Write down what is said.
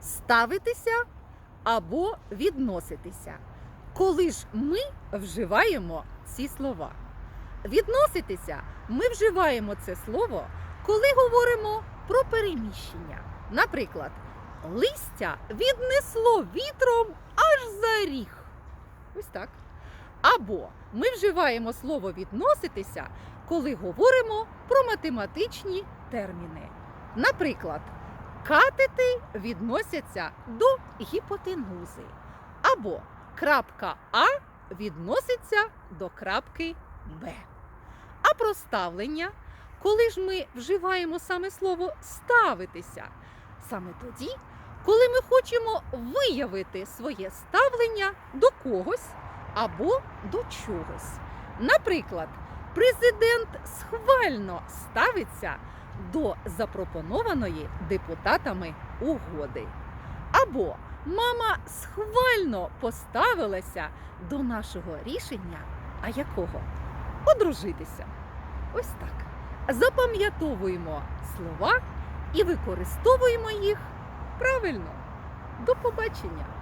ставитися або відноситися. Коли ж ми вживаємо ці слова? Відноситися ми вживаємо це слово, коли говоримо про переміщення. Наприклад, листя віднесло вітром аж за ріг. Ось так. Або ми вживаємо слово відноситися, коли говоримо про математичні терміни. Наприклад, катети відносяться до гіпотенузи. Або крапка А відноситься до крапки Б. А про ставлення, коли ж ми вживаємо саме слово ставитися, саме тоді, коли ми хочемо виявити своє ставлення до когось або до чогось. Наприклад, президент схвально ставиться до запропонованої депутатами угоди. Або мама схвально поставилася до нашого рішення, а якого? Одружитися. Ось так. Запам'ятовуємо слова і використовуємо їх правильно. До побачення!